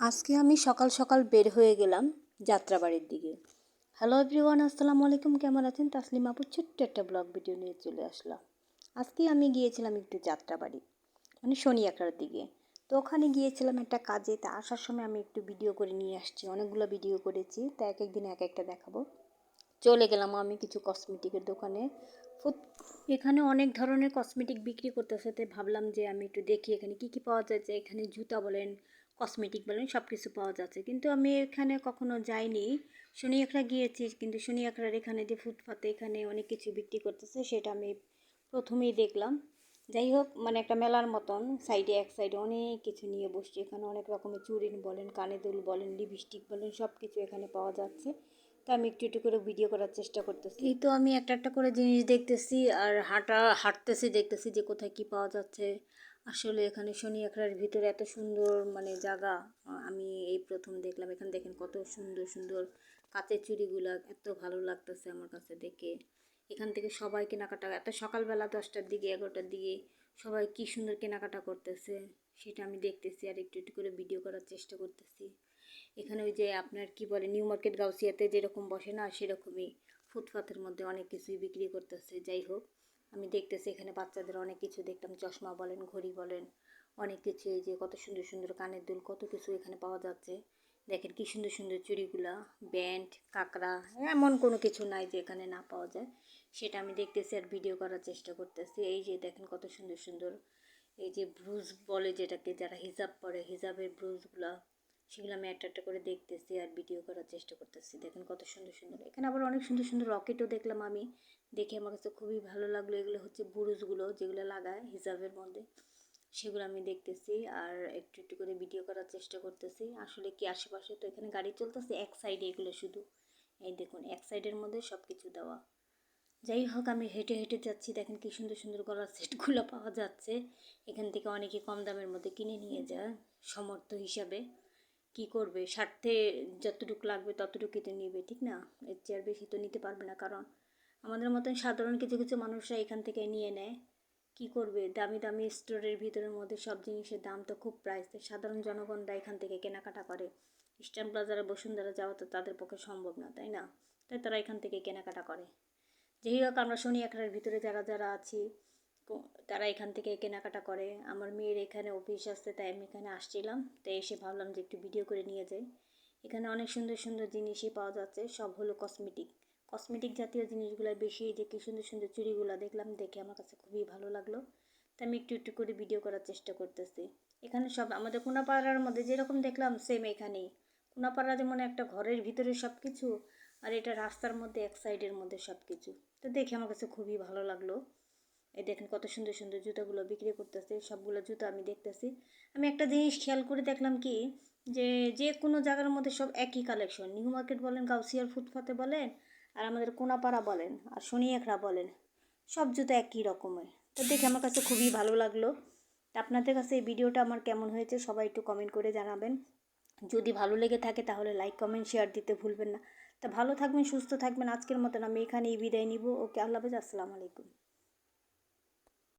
আজকে আমি সকাল সকাল বের হয়ে গেলাম যাত্রাবাড়ির দিকে। হ্যালো এভরিওয়ান আসসালামু আলাইকুম, কেমন আছেন? তাসলিম আপু ছোট্ট একটা ব্লগ ভিডিও নিয়ে চলে আসলাম। আজকে আমি গিয়েছিলাম একটু যাত্রাবাড়ি মানে শনি একটার দিকে। তো ওখানে গিয়েছিলাম একটা কাজে, তা আসার সময় আমি একটু ভিডিও করে নিয়ে আসছি, অনেকগুলো ভিডিও করেছি, তা এক একদিন এক একটা দেখাবো। চলে গেলাম আমি কিছু কসমেটিকের দোকানে। এখানে অনেক ধরনের কসমেটিক বিক্রি করতেছে, তাই ভাবলাম যে আমি একটু দেখি এখানে কী কী পাওয়া যায় এখানে জুতা বলেন কসমেটিক বলেন সব কিছু পাওয়া যাচ্ছে। কিন্তু আমি এখানে কখনো যাইনি। শনি একরা গিয়েছি, কিন্তু শনি একরার এখানে যে ফুটপাতে এখানে অনেক কিছু বিক্রি করতেছে, সেটা আমি প্রথমেই দেখলাম। যাই হোক মানে একটা মেলার মতন, সাইডে এক সাইডে অনেক কিছু নিয়ে বসছে। এখানে অনেক রকমের চুড়িন বলেন, কানে দুল বলেন লিপস্টিক বলেন সব কিছু এখানে পাওয়া যাচ্ছে। তো আমি একটু একটু করে ভিডিও করার চেষ্টা করতেছি। এই তো আমি একটা একটা করে জিনিস দেখতেছি, আর হাঁটা, হাঁটতেছি, দেখতেছি যে কোথায় কি পাওয়া যাচ্ছে। আসলে এখানে শনি একরার ভিতরে এত সুন্দর মানে জায়গা, আমি এই প্রথম দেখলাম। এখানে দেখেন কত সুন্দর সুন্দর কাঁচের চুড়িগুলো, এত ভালো লাগতেছে আমার কাছে দেখে। এখান থেকে সবাই কেনাকাটা, এত সকালবেলা দশটার দিকে, এগারোটার দিকে সবাই কি সুন্দর কেনাকাটা করতেছে, সেটা আমি দেখতেছি আর একটু একটু করে ভিডিও করার চেষ্টা করতেছি। এখানে ওই যে আপনার কি বলে, নিউ মার্কেট গাউসিয়াতে যেরকম বসে না, সেরকমই ফুটপাথের মধ্যে অনেক কিছুই বিক্রি করতেছে, যাই হোক। আমি দেখতেছি এখানে বাচ্চাদের অনেক কিছু দেখতাম চশমা বলেন, ঘড়ি বলেন, অনেক কিছু, এই যে কত সুন্দর সুন্দর কানের দুল, কত কিছু এখানে পাওয়া যাচ্ছে। দেখেন কি সুন্দর সুন্দর চুড়িগুলা, ব্যান্ড, কাঁকড়া, এমন কোনো কিছু নাই যে এখানে না পাওয়া যায়। সেটা আমি দেখতেছি আর ভিডিও করার চেষ্টা করতেছি। এই যে দেখেন কত সুন্দর সুন্দর, এই যে ব্রুজ বলে যেটাকে, যারা হিজাব পরে, হিজাবের ব্রুজগুলা সেগুলো আমি একটা একটা করে দেখতেছি আর ভিডিও করার চেষ্টা করতেছি। দেখেন কত সুন্দর সুন্দর। এখানে আবার অনেক সুন্দর সুন্দর রকেটও দেখলাম আমি। দেখে আমার কাছে খুবই ভালো লাগল। এগুলো হচ্ছে বুরুজগুলো যেগুলো লাগায় হিসাবের মধ্যে। সেগুলো আমি দেখতেছি আর একটু একটু করে ভিডিও করার চেষ্টা করতেছি। আসলে কি আশেপাশে তো এখানে গাড়ি চলতেছে, এক সাইডে এগুলো শুধু। এই দেখুন, এক সাইডের মধ্যে সব কিছু দেওয়া। যাই হোক, আমি হেঁটে হেঁটে যাচ্ছি। দেখেন কি সুন্দর সুন্দর গলার সেটগুলো পাওয়া যাচ্ছে। এখান থেকে অনেকে কম দামের মধ্যে কিনে নিয়ে যায়, সমর্থ হিসাবে। কি করবে? স্বার্থে যতটুকু লাগবে ততটুকুই তো নিবে, ঠিক না? এর চেয়ে আর বেশি তো নিতে পারবে না। কারণ আমাদের মতন সাধারণ কিছু কিছু মানুষরা এখান থেকে নিয়ে নেয়। কি করবে? দামি দামি স্টোরের ভিতরের মধ্যে সব জিনিসের দাম তো খুব প্রাইস সাধারণ জনগণরা এখান থেকে কেনাকাটা করে। ইস্টার্ন প্লাজারে বসুন্ধরা যাওয়া তো তাদের পক্ষে সম্ভব না, তাই না? তাই তারা এখান থেকে কেনাকাটা করে। যেই হোক, আমরা শনি একটার ভিতরে যারা যারা আছি তারা এখান থেকে কেনাকাটা করে। আমার মেয়ের এখানে অফিস আসছে তাই আমি এখানে আসছিলাম। তাই এসে ভাবলাম যে একটু ভিডিও করে নিয়ে যাই। এখানে অনেক সুন্দর সুন্দর জিনিসই পাওয়া যাচ্ছে, সব হলো কসমেটিক কসমেটিক জাতীয় জিনিসগুলো বেশি যে কি সুন্দর সুন্দর চুড়িগুলো দেখলাম, দেখে আমার কাছে খুবই ভালো লাগল। তাই আমি একটু একটু করে ভিডিও করার চেষ্টা করতেছি। এখানে সব, আমাদের কোনাপাড়ার মধ্যে যেরকম দেখলাম সেম এখানেই। কোনাপাড়া যেমন একটা ঘরের ভিতরে সব কিছু আর এটা রাস্তার মধ্যে এক সাইডের মধ্যে সব কিছু তো দেখে আমার কাছে খুবই ভালো লাগল। এই দেখেন কত সুন্দর সুন্দর জুতাগুলো বিক্রি করতেছে, সবগুলো জুতো আমি দেখতেছি। আমি একটা জিনিস খেয়াল করে দেখলাম কি, যে যে কোনো জায়গার মধ্যে সব একই কালেকশন নিউ মার্কেট বলেন, গাউসিয়ার ফুটপাতে বলেন, আর আমাদের কোনাপাড়া বলেন, আর একরা বলেন, সব জুতো একই রকমের। তো দেখে আমার কাছে খুবই ভালো লাগল। আপনাদের কাছে এই ভিডিওটা আমার কেমন হয়েছে সবাই একটু কমেন্ট করে জানাবেন। যদি ভালো লেগে থাকে তাহলে লাইক কমেন্ট শেয়ার দিতে ভুলবেন না। তা ভালো থাকবেন, সুস্থ থাকবেন। আজকের মতন আমি এখানেই বিদায় নিব। ওকে, আল্লাহ হাফেজ, আসসালামু আলাইকুম।